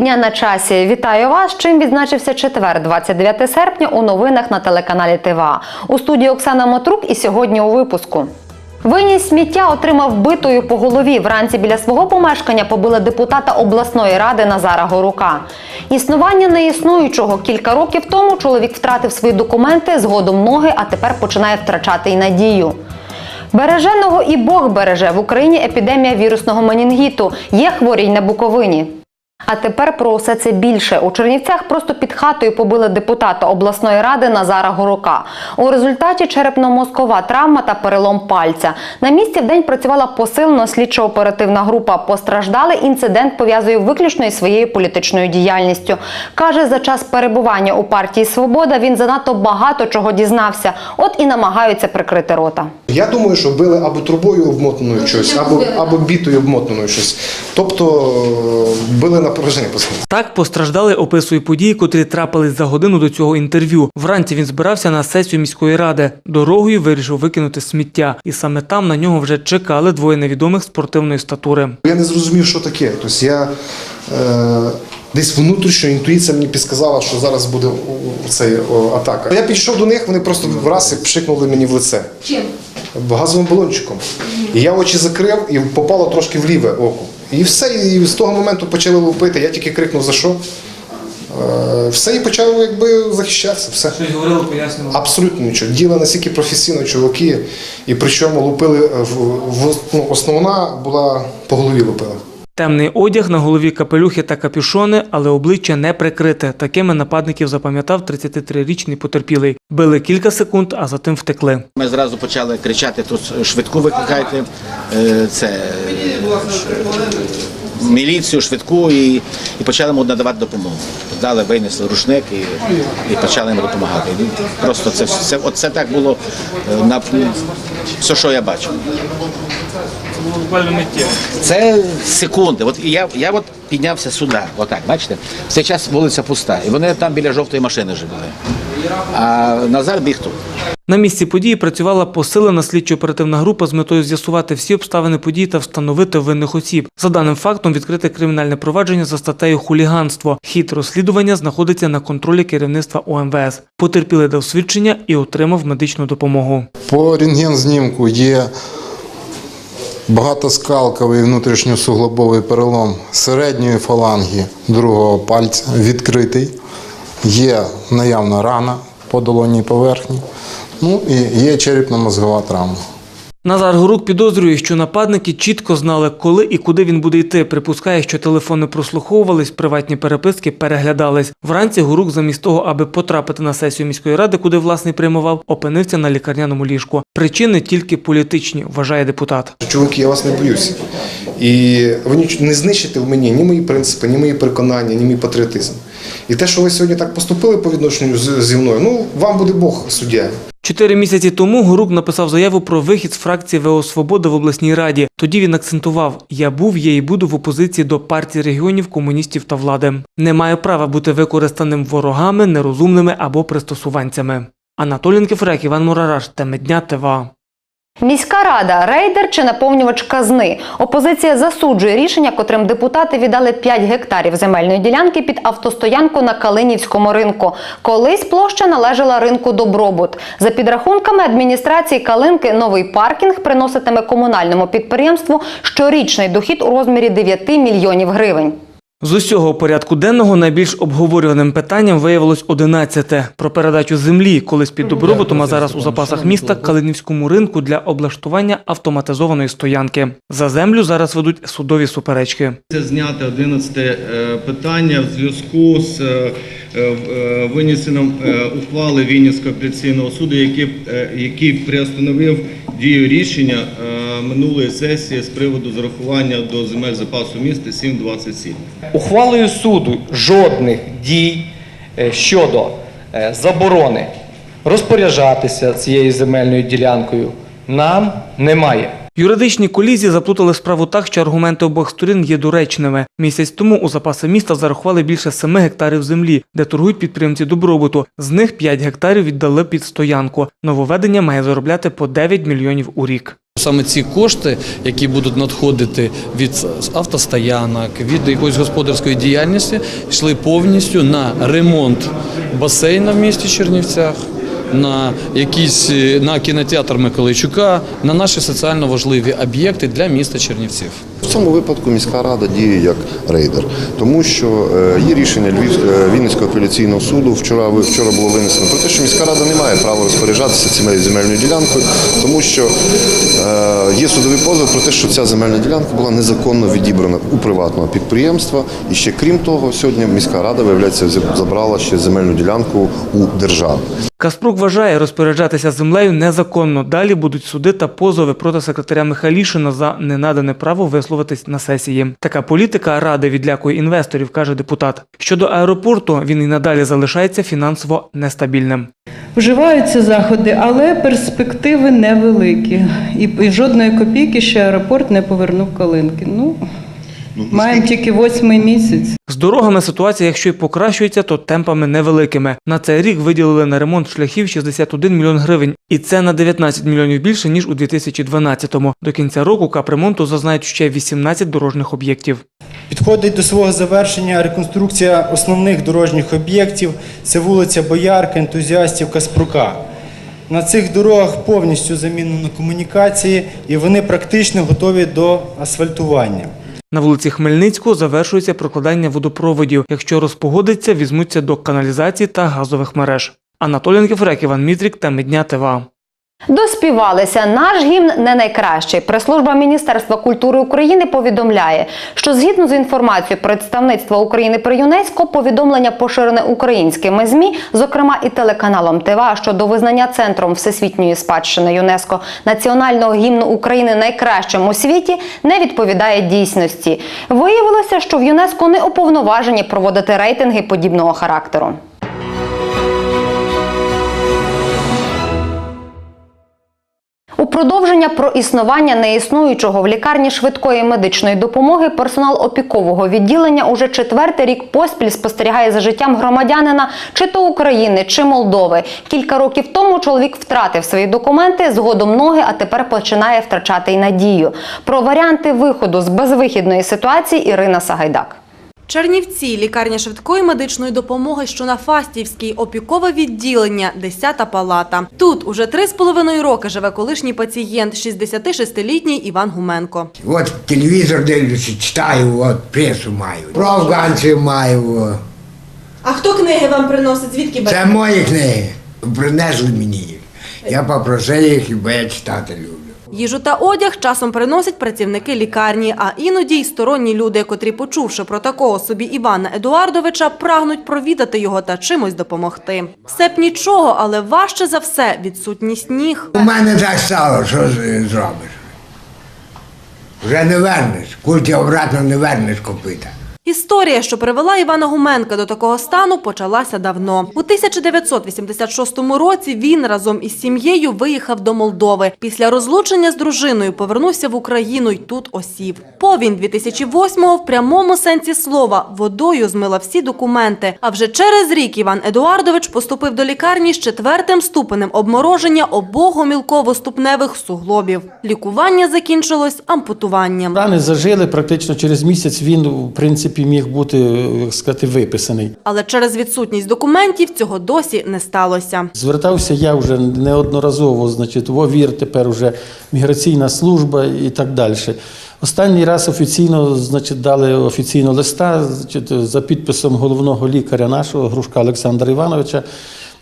Дня на часі. Вітаю вас. Чим відзначився четвер, 29 серпня у новинах на телеканалі ТВА. У студії Оксана Матрук і сьогодні у випуску. Виніс сміття отримав битою по голові. Вранці біля свого помешкання побили депутата обласної ради Назара Горука. Існування неіснуючого кілька років тому чоловік втратив свої документи, згодом ноги, а тепер починає втрачати й надію. Береженого і Бог береже в Україні епідемія вірусного менінгіту. Є хворі й на Буковині. А тепер про все це більше. У Чернівцях просто під хатою побили депутата обласної ради Назара Горука. У результаті черепно-мозкова травма та перелом пальця. На місці вдень працювала посилено слідчо-оперативна група. Постраждалий інцидент пов'язує виключно із своєю політичною діяльністю. Каже, за час перебування у партії Свобода він занадто багато чого дізнався. От і намагаються прикрити рота. Я думаю, що били або трубою обмотаною щось, або, або бітою обмотаною щось. Тобто е, били на пораження посилення. Так постраждали описує події, котрі трапились за годину до цього інтерв'ю. Вранці він збирався на сесію міської ради. Дорогою вирішив викинути сміття, і саме там на нього вже чекали двоє невідомих спортивної статури. Я не зрозумів, що таке. Тобто я е, десь внутрішньо інтуїція мені підсказала, що зараз буде цей атака. Я підійшов до них, вони просто враз і пшикнули мені в лице. Чим? газовим балончиком. І я очі закрив і попало трошки в ліве око. І все, і з того моменту почали лупити. Я тільки крикнув за що. Е, Все і почав якби захищатися. Все. Щось говорили, пояснювали. Абсолютно нічого. Діли настільки професійно чуваки, і причому лупили е, в, в ну, основна була по голові лупила. Темний одяг на голові капелюхи та капюшони, але обличчя не прикрите. Такими нападників запам'ятав 33-річний потерпілий. Били кілька секунд, а затим втекли. Ми зразу почали кричати, тут швидку викликайте, е, це е, міліцію, швидку і, і почали йому надавати допомогу. Дали, винесли рушник і, і почали йому допомагати. І Просто це, це, от це так було е, на все, що я бачив. Це секунди. От я, я от піднявся сюди, отак, бачите? Цей час вулиця пуста. І вони там біля жовтої машини жили. А Назар біг тут. На місці події працювала посилена слідчо-оперативна група з метою з'ясувати всі обставини події та встановити винних осіб. За даним фактом відкрите кримінальне провадження за статтею хуліганство. Хід розслідування знаходиться на контролі керівництва ОМВС. Потерпілий дав свідчення і отримав медичну допомогу. По рентген-знімку є багатоскалковий внутрішньосуглобовий перелом середньої фаланги другого пальця відкритий. Є наявна рана по долонній поверхні. Ну і є черепно-мозгова травма. Назар Горук підозрює, що нападники чітко знали, коли і куди він буде йти. Припускає, що телефони прослуховувались, приватні переписки переглядались. Вранці Горук, замість того, аби потрапити на сесію міської ради, куди власний приймував, опинився на лікарняному ліжку. Причини тільки політичні, вважає депутат. Чуваки, я вас не боюся. І ви не знищите в мені ні мої принципи, ні мої переконання, ні мій патріотизм. І те, що ви сьогодні так поступили по відношенню зі мною, ну вам буде Бог суддя. Чотири місяці тому Горук написав заяву про вихід з фракції ВО Свобода в обласній раді. Тоді він акцентував: я був, є і буду в опозиції до партії регіонів, комуністів та влади. Не маю права бути використаним ворогами, нерозумними або пристосуванцями. Анатолій Кефрек, Іван Мурараш, теми дня ТВА. Міська рада рейдер чи наповнювач казни. Опозиція засуджує рішення, котрим депутати віддали 5 гектарів земельної ділянки під автостоянку на Калинівському ринку. Колись площа належала ринку Добробут. За підрахунками адміністрації Калинки, новий паркінг приноситиме комунальному підприємству щорічний дохід у розмірі 9 мільйонів гривень. З усього порядку денного найбільш обговорюваним питанням виявилось 11 про передачу землі, колись під добробутом, а зараз у запасах міста Калинівському ринку для облаштування автоматизованої стоянки. За землю зараз ведуть судові суперечки. Це зняти 11 е, питання в зв'язку з е, е, винесенням ухвали Вінницького апеляційного суду, який, який приостановив дію рішення минулої сесії з приводу зарахування до земель запасу міста 727. Ухвалою суду жодних дій е, щодо е, заборони розпоряджатися цією земельною ділянкою нам немає. Юридичні колізії заплутали справу так, що аргументи обох сторін є доречними. Місяць тому у запаси міста зарахували більше 7 гектарів землі, де торгують підприємці добробуту. З них 5 гектарів віддали під стоянку. Нововведення має заробляти по 9 мільйонів у рік. Саме ці кошти, які будуть надходити від автостоянок, від якоїсь господарської діяльності, йшли повністю на ремонт басейна в місті Чернівцях, на якісь е, на кінотеатр Миколайчука, на наші соціально важливі об'єкти для міста Чернівців. В цьому випадку міська рада діє як рейдер, тому що е, є рішення Львівського Вінницького апеляційного суду. Вчора вчора було винесено про те, що міська рада не має права розпоряджатися цією земельною ділянкою, тому що е, є судовий позов про те, що ця земельна ділянка була незаконно відібрана у приватного підприємства. І ще крім того, сьогодні міська рада виявляється забрала ще земельну ділянку у держави. Каспрук вважає, розпоряджатися землею незаконно. Далі будуть суди та позови проти секретаря Михайлішина за ненадане право висловитись на сесії. Така політика ради відлякує інвесторів, каже депутат. Щодо аеропорту, він і надалі залишається фінансово нестабільним. Вживаються заходи, але перспективи невеликі. І, жодної копійки ще аеропорт не повернув Калинки. Ну, маємо тільки восьмий місяць. З дорогами ситуація, якщо й покращується, то темпами невеликими. На цей рік виділили на ремонт шляхів 61 мільйон гривень, і це на 19 мільйонів більше ніж у 2012-му. До кінця року капремонту зазнають ще 18 дорожніх об'єктів. Підходить до свого завершення реконструкція основних дорожніх об'єктів. Це вулиця Боярка, ентузіастів Каспрука. На цих дорогах повністю замінено комунікації і вони практично готові до асфальтування. На вулиці Хмельницького завершується прокладання водопроводів. Якщо розпогодиться, візьмуться до каналізації та газових мереж. Анатолій Ангефрек, Іван Мітрік та Медня ТВА. Доспівалися. Наш гімн не найкращий. Прес-служба Міністерства культури України повідомляє, що згідно з інформацією представництва України при ЮНЕСКО, повідомлення поширене українськими ЗМІ, зокрема і телеканалом ТВА щодо визнання центром всесвітньої спадщини ЮНЕСКО національного гімну України найкращим у світі, не відповідає дійсності. Виявилося, що в ЮНЕСКО не уповноважені проводити рейтинги подібного характеру. У продовження про існування неіснуючого в лікарні швидкої медичної допомоги персонал опікового відділення уже четвертий рік поспіль спостерігає за життям громадянина чи то України, чи Молдови. Кілька років тому чоловік втратив свої документи, згодом ноги, а тепер починає втрачати й надію. Про варіанти виходу з безвихідної ситуації Ірина Сагайдак. Чернівці, лікарня швидкої медичної допомоги, що на Фастівській, опікове відділення, 10-та палата. Тут уже три з половиною роки живе колишній пацієнт, 66-літній Іван Гуменко. От телевізор дивлюся, читаю, от пресу маю. Про афганців маю. А хто книги вам приносить? Звідки Це мої книги. Принесли мені їх. Я попросив їх, бо я читати люблю. Їжу та одяг часом приносять працівники лікарні, а іноді й сторонні люди, котрі, почувши про такого собі Івана Едуардовича, прагнуть провідати його та чимось допомогти. Все б нічого, але важче за все відсутність ніг. У мене так стало, що зробиш? Вже не вернеш. Культі обратно не вернеш копита. Історія, що привела Івана Гуменка до такого стану, почалася давно. У 1986 році він разом із сім'єю виїхав до Молдови. Після розлучення з дружиною повернувся в Україну й тут осів. Повінь 2008-го в прямому сенсі слова водою змила всі документи. А вже через рік Іван Едуардович поступив до лікарні з четвертим ступенем обмороження обох гомілково-ступневих суглобів. Лікування закінчилось ампутуванням. Рани зажили практично через місяць. Він в принципі міг бути як сказати виписаний. Але через відсутність документів цього досі не сталося. Звертався я вже неодноразово, значить, в ОВІР, тепер вже міграційна служба і так далі. Останній раз офіційно значить, дали офіційно листа значить, за підписом головного лікаря нашого Грушка Олександра Івановича,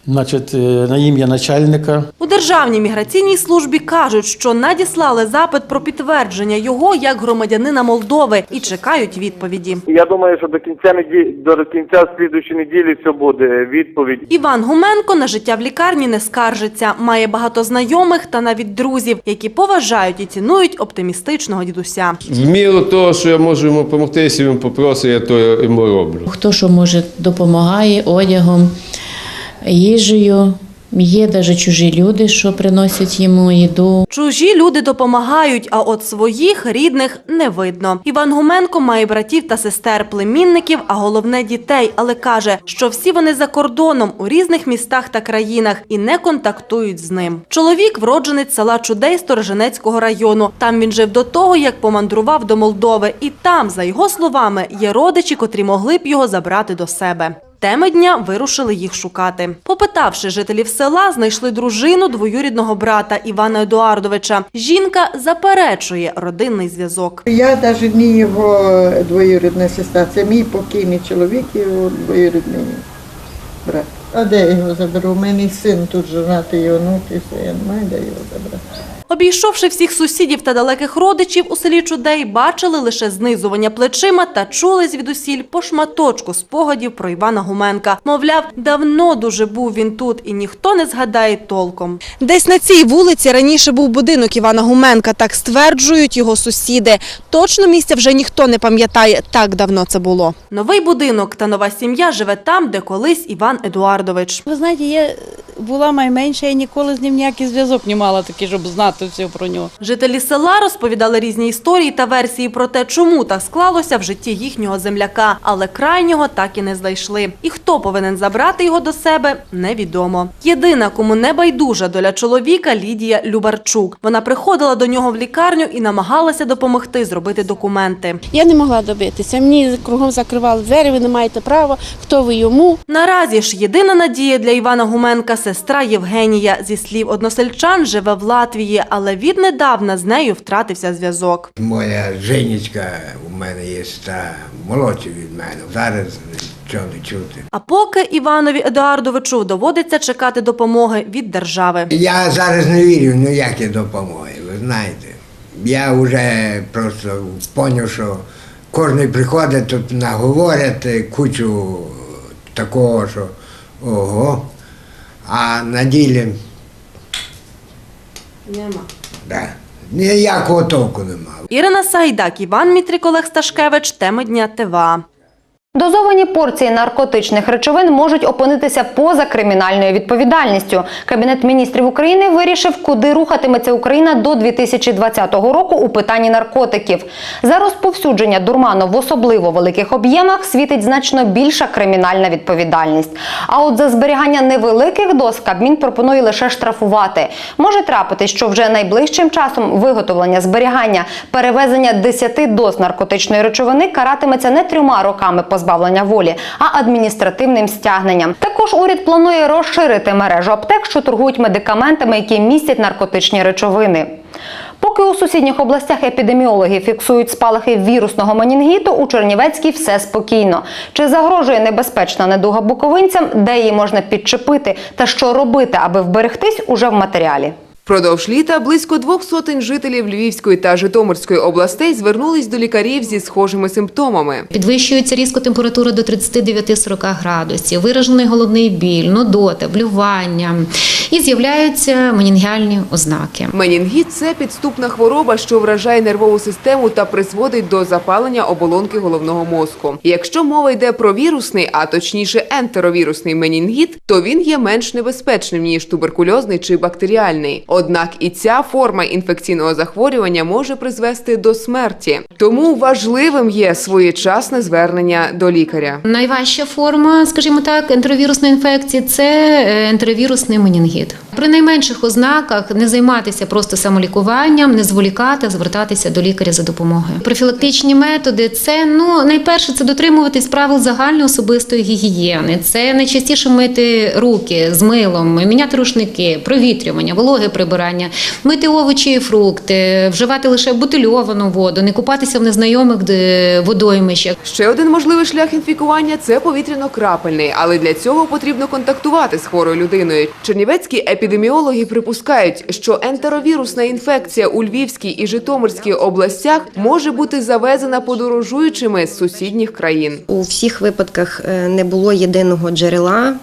значить, е, на ім'я начальника. У Державній міграційній службі кажуть, що надіслали запит про підтвердження його як громадянина Молдови і чекають відповіді. Я думаю, що до кінця неділі до кінця слідуючої неділі все буде відповідь. Іван Гуменко на життя в лікарні не скаржиться. Має багато знайомих та навіть друзів, які поважають і цінують оптимістичного дідуся. В міру того, що я можу йому допомогти, якщо він попросить, я то йому роблю. Хто що може допомагає одягом, їжею, Є навіть чужі люди, що приносять йому їду. Чужі люди допомагають, а от своїх рідних не видно. Іван Гуменко має братів та сестер, племінників, а головне дітей, але каже, що всі вони за кордоном у різних містах та країнах і не контактують з ним. Чоловік вродженець села Чудей Стороженецького району. Там він жив до того, як помандрував до Молдови, і там, за його словами, є родичі, котрі могли б його забрати до себе. Теми дня вирушили їх шукати. Попитавши жителів села, знайшли дружину двоюрідного брата Івана Едуардовича. Жінка заперечує родинний зв'язок. Я навіть не його двоюрідна сестра, це мій покійний чоловік його двоюрідний брат. А де його заберу? У мене син тут женатий, і онук, і все, я не маю де його забрати. Обійшовши всіх сусідів та далеких родичів у селі Чудей, бачили лише знизування плечима та чули звідусіль по шматочку спогадів про Івана Гуменка. Мовляв, давно дуже був він тут, і ніхто не згадає толком. Десь на цій вулиці раніше був будинок Івана Гуменка, так стверджують його сусіди. Точно місця вже ніхто не пам'ятає, так давно це було. Новий будинок та нова сім'я живе там, де колись Іван Едуардович. Ви знаєте, я була найменша, я ніколи з ним ніякий зв'язок не мала такий, щоб знати все про нього. Жителі села розповідали різні історії та версії про те, чому так склалося в житті їхнього земляка, але крайнього так і не знайшли. І хто повинен забрати його до себе, невідомо. Єдина, кому не байдужа доля чоловіка, Лідія Любарчук. Вона приходила до нього в лікарню і намагалася допомогти зробити документи. Я не могла добитися. Мені кругом закривали двері, ви не маєте права, хто ви йому. Наразі ж єдина надія для Івана Гуменка сестра Євгенія. Зі слів односельчан, живе в Латвії, але віднедавна з нею втратився зв'язок. Моя Женечка у мене є та молодша від мене. Зараз нічого не чути. А поки Іванові Едуардовичу доводиться чекати допомоги від держави. Я зараз не вірю ніякі допомоги, ви знаєте. Я вже просто зрозумів, що кожен приходить тут наговорять кучу такого, що ого, а на ділі Нема. да, ніякого толку немає. Ірина Сайдак, Іван Мітрик, Олег Сташкевич. Теми дня ТВА. Дозовані порції наркотичних речовин можуть опинитися поза кримінальною відповідальністю. Кабінет міністрів України вирішив, куди рухатиметься Україна до 2020 року у питанні наркотиків. За розповсюдження дурману в особливо великих об'ємах світить значно більша кримінальна відповідальність. А от за зберігання невеликих доз Кабмін пропонує лише штрафувати. Може трапити, що вже найближчим часом виготовлення, зберігання, перевезення 10 доз наркотичної речовини каратиметься не трьома роками позбавлення волі, а адміністративним стягненням. Також уряд планує розширити мережу аптек, що торгують медикаментами, які містять наркотичні речовини. Поки у сусідніх областях епідеміологи фіксують спалахи вірусного менінгіту, у Чернівецькій все спокійно. Чи загрожує небезпечна недуга буковинцям, де її можна підчепити та що робити, аби вберегтись, уже в матеріалі. Впродовж літа близько двох сотень жителів Львівської та Житомирської областей звернулись до лікарів зі схожими симптомами. Підвищується різко температура до 39-40 градусів, виражений головний біль, нудота, блювання і з'являються менінгіальні ознаки. Менінгіт – це підступна хвороба, що вражає нервову систему та призводить до запалення оболонки головного мозку. Якщо мова йде про вірусний, а точніше ентеровірусний менінгіт, то він є менш небезпечним ніж туберкульозний чи бактеріальний. Однак і ця форма інфекційного захворювання може призвести до смерті. Тому важливим є своєчасне звернення до лікаря. Найважча форма, скажімо так, ентеровірусної інфекції це е, ентеровірусний менінгіт. При найменших ознаках не займатися просто самолікуванням, не зволікати, а звертатися до лікаря за допомогою. Профілактичні методи це ну найперше це дотримуватись правил загальної особистої гігієни. Це найчастіше мити руки з милом, міняти рушники, провітрювання, вологе прибирання, мити овочі і фрукти, вживати лише бутильовану воду, не купатися в незнайомих водоймищах. Ще один можливий шлях інфікування це повітряно-крапельний, але для цього потрібно контактувати з хворою людиною. Чернівецькі епідеміологи припускають, що ентеровірусна інфекція у Львівській і Житомирській областях може бути завезена подорожуючими з сусідніх країн. У всіх випадках е, не було єдиного джерела.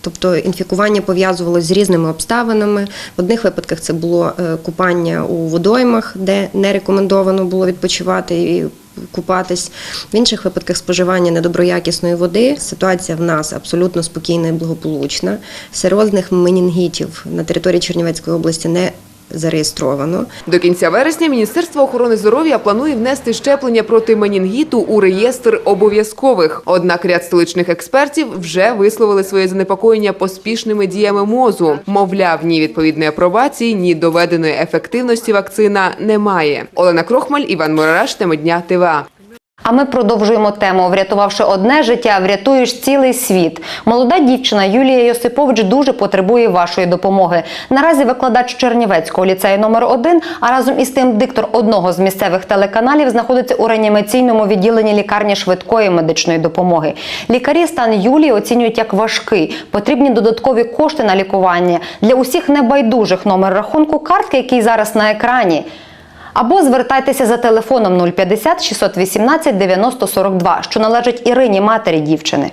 Тобто інфікування пов'язувалося з різними обставинами. В одних випадках це було е, купання у водоймах, де не рекомендовано було відпочивати, і купатись. В інших випадках споживання недоброякісної води. Ситуація в нас абсолютно спокійна і благополучна. Серйозних менінгітів на території Чернівецької області не зареєстровано. До кінця вересня Міністерство охорони здоров'я планує внести щеплення проти менінгіту у реєстр обов'язкових. Однак ряд столичних експертів вже висловили своє занепокоєння поспішними діями мозу. Мовляв, ні відповідної апробації, ні доведеної ефективності вакцина немає. Олена Крохмаль, Іван Мурараш, теми дня ТВА. А ми продовжуємо тему. Врятувавши одне життя, врятуєш цілий світ. Молода дівчина Юлія Йосипович дуже потребує вашої допомоги. Наразі викладач Чернівецького ліцею номер 1 а разом із тим диктор одного з місцевих телеканалів знаходиться у реанімаційному відділенні лікарні швидкої медичної допомоги. Лікарі стан Юлії оцінюють як важкий. Потрібні додаткові кошти на лікування для усіх небайдужих номер рахунку картки, який зараз на екрані. Або звертайтеся за телефоном 050 618 90 42, що належить Ірині, матері дівчини.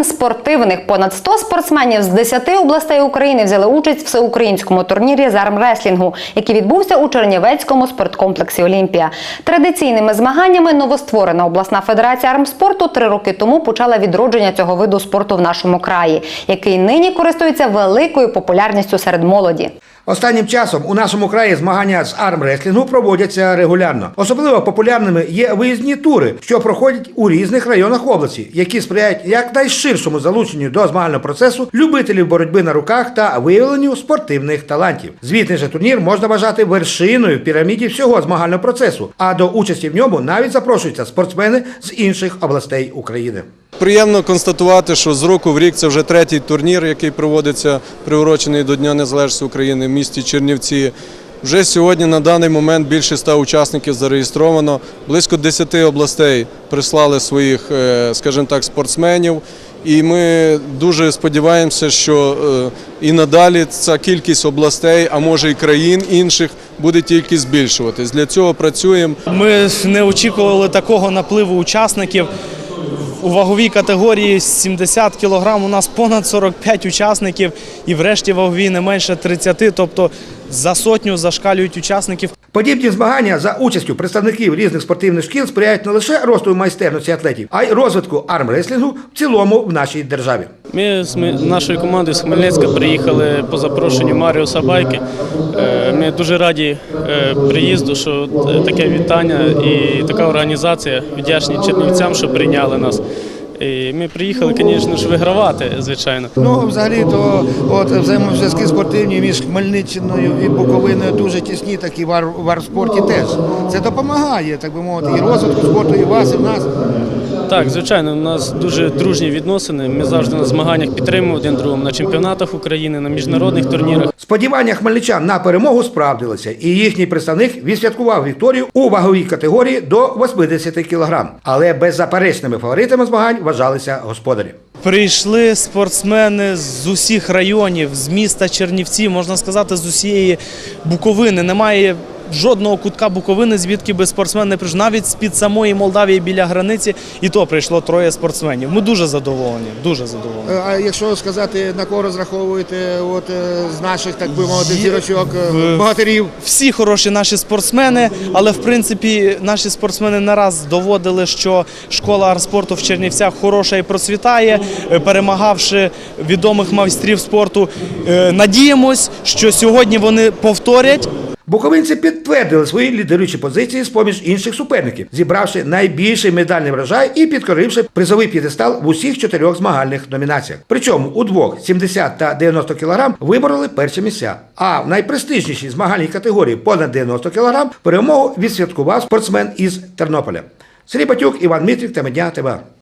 І спортивних понад 100 спортсменів з 10 областей України взяли участь в всеукраїнському турнірі з армреслінгу, який відбувся у Чернівецькому спорткомплексі Олімпія. Традиційними змаганнями новостворена обласна федерація армспорту три роки тому почала відродження цього виду спорту в нашому краї, який нині користується великою популярністю серед молоді. Останнім часом у нашому краї змагання з армреслінгу проводяться регулярно. Особливо популярними є виїзні тури, що проходять у різних районах області, які сприяють якнайширшому залученню до змагального процесу любителів боротьби на руках та виявленню спортивних талантів. Звітний же турнір можна вважати вершиною в піраміді всього змагального процесу, а до участі в ньому навіть запрошуються спортсмени з інших областей України. Приємно констатувати, що з року в рік це вже третій турнір, який проводиться приурочений до Дня Незалежності України в місті Чернівці. Вже сьогодні на даний момент більше ста учасників зареєстровано. Близько 10 областей прислали своїх, е, скажімо так, спортсменів. І ми дуже сподіваємося, що е, і надалі ця кількість областей, а може і країн інших, буде тільки збільшуватись. Для цього працюємо. Ми не очікували такого напливу учасників. У ваговій категорії 70 кг у нас понад 45 учасників, і врешті ваговій не менше 30, тобто за сотню зашкалюють учасників. Подібні змагання за участю представників різних спортивних шкіл сприяють не лише росту майстерності атлетів, а й розвитку армреслінгу в цілому в нашій державі. Ми з нашою командою з Хмельницька приїхали по запрошенню Маріуса Байки. Е, Ми дуже раді е, приїзду, що е, таке вітання і така організація. Вдячні чернівцям, що прийняли нас. І ми приїхали, звісно ж, вигравати, звичайно. Ну, взагалі, то от взаємозв'язки спортивні між Хмельниччиною і Буковиною дуже тісні, так і в арспорті теж. Це допомагає, так би мовити, і розвитку спорту, і вас, і в нас. Так, звичайно, у нас дуже дружні відносини. Ми завжди на змаганнях підтримуємо один другого на чемпіонатах України, на міжнародних турнірах. Сподівання хмельничан на перемогу справдилися, і їхній представник відсвяткував вікторію у ваговій категорії до 80 кг. Але беззаперечними фаворитами змагань вважалися господарі. Прийшли спортсмени з усіх районів, з міста Чернівці, можна сказати, з усієї Буковини. Немає жодного кутка Буковини, звідки би спортсмен не прийшов. Навіть з-під самої Молдавії біля границі, і то прийшло троє спортсменів. Ми дуже задоволені, дуже задоволені. Е, А якщо сказати, на кого розраховуєте от, е, з наших, так би мовити, зірочок, е, богатирів? Всі хороші наші спортсмени, але в принципі наші спортсмени не раз доводили, що школа арспорту в Чернівцях хороша і процвітає, перемагавши відомих майстрів спорту. Надіємось, що сьогодні вони повторять. Буковинці підтвердили свої лідируючі позиції з поміж інших суперників, зібравши найбільший медальний врожай і підкоривши призовий п'єдестал в усіх чотирьох змагальних номінаціях. Причому у двох 70 та 90 кг вибороли перші місця. А в найпрестижнішій змагальній категорії понад 90 кг перемогу відсвяткував спортсмен із Тернополя. Сергій Батюк, Іван Мітрик та Медня ТВ.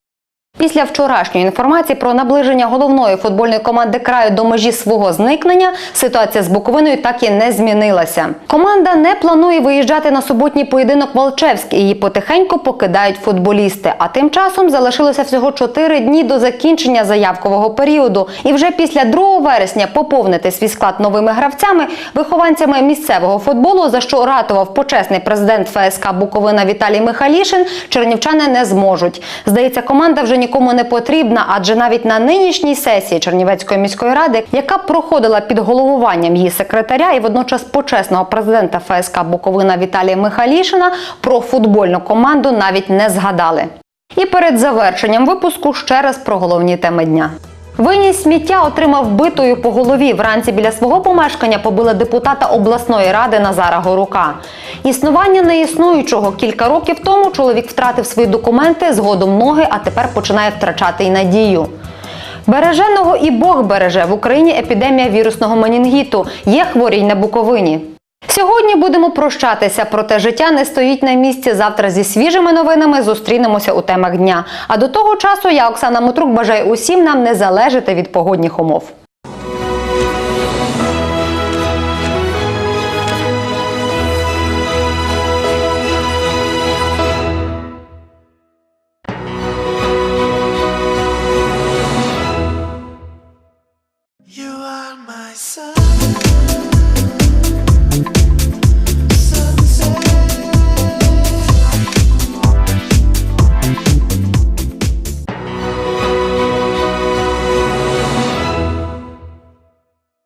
Після вчорашньої інформації про наближення головної футбольної команди краю до межі свого зникнення ситуація з Буковиною так і не змінилася. Команда не планує виїжджати на суботній поєдинок Волчевськ її потихеньку покидають футболісти. А тим часом залишилося всього 4 дні до закінчення заявкового періоду. І вже після 2 вересня поповнити свій склад новими гравцями, вихованцями місцевого футболу, за що ратував почесний президент ФСК Буковина Віталій Михалішин, чернівчани не зможуть. Здається, команда вже нікому не потрібна, адже навіть на нинішній сесії Чернівецької міської ради, яка проходила під головуванням її секретаря і водночас почесного президента ФСК Буковина Віталія Михалішина, про футбольну команду навіть не згадали. І перед завершенням випуску ще раз про головні теми дня. Виніс сміття отримав битою по голові. Вранці біля свого помешкання побили депутата обласної ради Назара Горука. Існування неіснуючого кілька років тому чоловік втратив свої документи, згодом ноги, а тепер починає втрачати й надію. Береженого і Бог береже в Україні епідемія вірусного менінгіту. Є хворі й на Буковині. Сьогодні будемо прощатися, проте життя не стоїть на місці. Завтра зі свіжими новинами зустрінемося у темах дня. А до того часу я, Оксана Мотрук, бажаю усім нам не залежати від погодних умов.